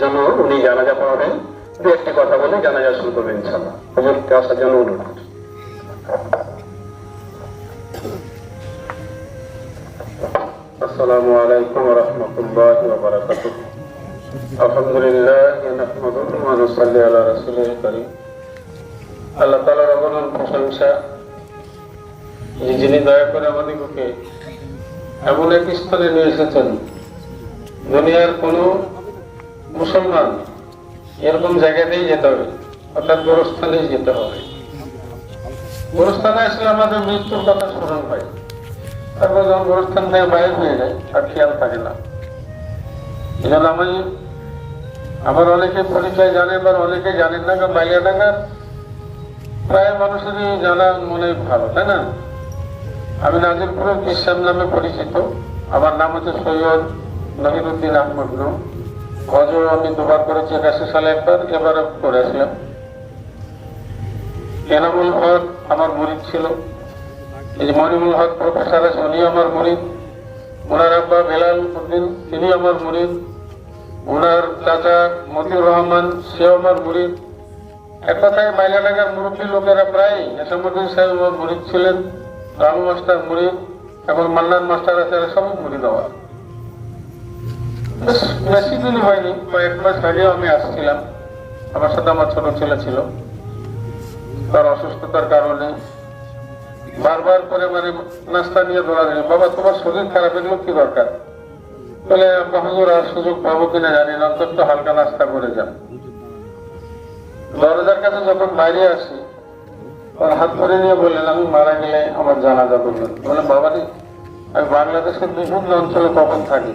জন্য উনি জানাজা পড়াবেন। দু একটি কথা বলে জানাজা শুরু করবেন ইনশাল্লাহ হুজুরকে আসার জন্য অনুরোধ। ওয়া রাহমাতুল্লাহি ওয়া বারাকাতুহু। আলহামদুলিল্লাহ নাহমাদুহু ওয়া নুসাল্লি আলা রাসূলিল কারীম। আল্লাহ তাআলার অগণন প্রশংসা। যিনি দয়া করে আমাদেরকে এমন এক স্থানে নিয়ে দুনিয়ার কোন মুসলমান এরকম জায়গাতেই যেতে হবে। অর্থাৎ গোরস্থানেই যেতে হবে। গোরস্থানে আসলে আমাদের মৃত্যুর কথা স্মরণ হয়। তারপর যখন গোরস্থান থেকে বাইরে হয়ে যায় আর খেয়াল থাকে না। এই জন্য আমি আবার অনেকে পরিচয় জানে বা অনেকে জানেন না কারণ বাইলিয়াডাঙ্গার প্রায় মানুষেরই জানা মনে ভালো, তাই না? আমি নাজিরপুরের কিসাম নামে পরিচিত। আমার নাম হচ্ছে সৈয়দ নহিরুদ্দিন আহমদ নু হজ আমি দুবার করেছি একাশি সালে একবার এবার করেছিলাম এনামুল হক আমার মুরিদ ছিল। এই যে মনিমুল হক প্রফেসর আছে উনি আমার মুরিদ। ওনার আব্বা বেলাল উদ্দিন, তিনি আমার মুরিদ। ওনার চাচা মতিউর রহমান, সেও আমার মুরিদ। এক কথায় মাইলাডাঙ্গার মুরব্বী লোকেরা প্রায় এসামুদ্দিন সাহেব আমার মুরিদ ছিলেন, রামু মাস্টার মুরিদ এখন মান্নান মাস্টার আছে সবই মুরিদ আমার। বেশ দিন হয়নি, কয়েক মাস আগেও আমি আসছিলাম। আমার সাথে আমার ছোট ছেলে ছিল। তার অসুস্থতার কারণে বারবার করে মানে নাস্তা নিয়ে দিল। বাবা, তোমার শরীর খারাপ, এগুলো কি দরকার? বলে হুজুর আর সুযোগ পাবো কিনা জানি না, অন্তত হালকা নাস্তা করে যান দরজার কাছে যখন বাইরে আসি, ওর হাত ধরে নিয়ে বললেন, আমি মারা গেলে আমার জানাজা করবেন। বলে বাবা আমি বাংলাদেশের বিভিন্ন অঞ্চলে কখন থাকি?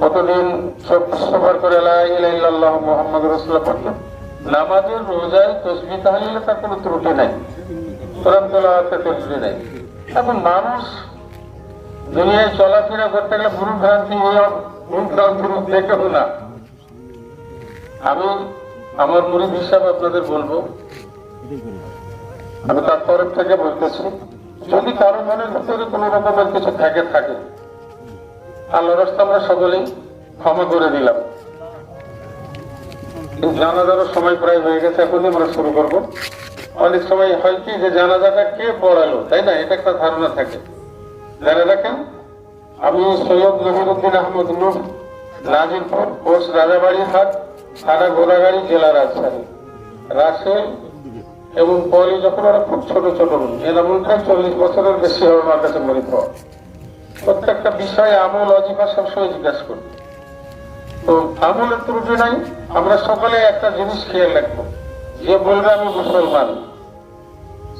কতদিন সবার করে মোহাম্মদ রসুল্লাহ পড়ত নামাজের রোজায় তসবি তাহলে তার কোনো ত্রুটি নাই। ত্রুটি নাই। এখন মানুষ দুনিয়ায় চলাফেরা করতে গেলে ভুল ভ্রান্তি ভুল না। আমি আমার মুরিদ হিসাবে আপনাদের বলব। আমি তার তরফ থেকে বলতেছি, যদি কারও মনের ভিতরে কোন রকমের কিছু থাকে থাকে আল্লাহ রাস্তা আমরা সকলেই ক্ষমা করে দিলাম। জানাজারও সময় প্রায় হয়ে গেছে, এখনই আমরা শুরু করব। অনেক সময় হয় কি যে জানাজাটা কে পড়ালো, তাই না? এটা একটা ধারণা থাকে। জেনে রাখেন, আমি সৈয়দ নহিরুদ্দিন আহমদ নূর নাজিরপুর পোস্ট রাজাবাড়ি হাট, থানা ঘোড়াগাড়ি জেলা রাজশাহী। রাসেল এবং পলি যখন ওরা খুব ছোট ছোট এনামুল খান চল্লিশ বছরের বেশি হবে আমার কাছে মরিত। প্রত্যেকটা বিষয়ে আমল অজিফা সবসময় জিজ্ঞাসা করি তো আমলের ত্রুটি নাই, আমরা সকলে একটা জিনিস খেয়াল রাখব। যে বলবে আমি মুসলমান,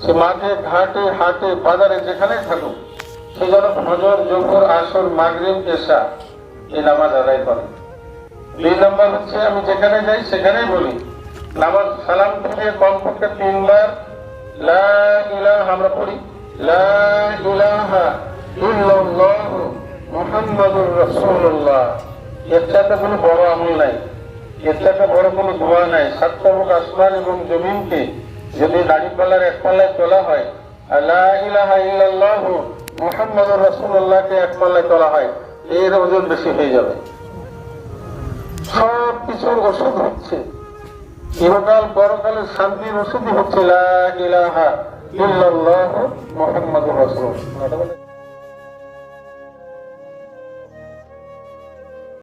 সে মাঠে, ঘাটে, হাটে, বাজারে যেখানেই থাকুক, সে যেন ফজর জোহর, আসর, মাগরিব এসা এই নামাজ আদায় করে। দুই নম্বর হচ্ছে, আমি যেখানে যাই, সেখানেই বলি, নামাজ সালাম ফিরে কমপক্ষে তিনবার, লা ইলাহা, আমরা পড়ি, লা ইলাহা মুহাম্মাদুর রাসূলুল্লাহ। এর চাইতে কোনো বড় আমল নাই। এর চাইতে বড় কোনো দোয়া নাই। সাতমুখ আসমান এবং জমিনকে যদি দাড়িপাল্লার এক পাল্লায় তোলা হয় আর লা ইলাহা ইল্লাল্লাহ মুহাম্মাদুর রাসূলুল্লাহকে এক পাল্লায় তোলা হয়, এর ওজন বেশি হয়ে যাবে। সব কিছুর ওষুধ হচ্ছে। ইহকাল পরকালের শান্তির ওষুধই হচ্ছে লা ইলাহা ইল্লাল্লাহ মুহাম্মাদুর রাসূলুল্লাহ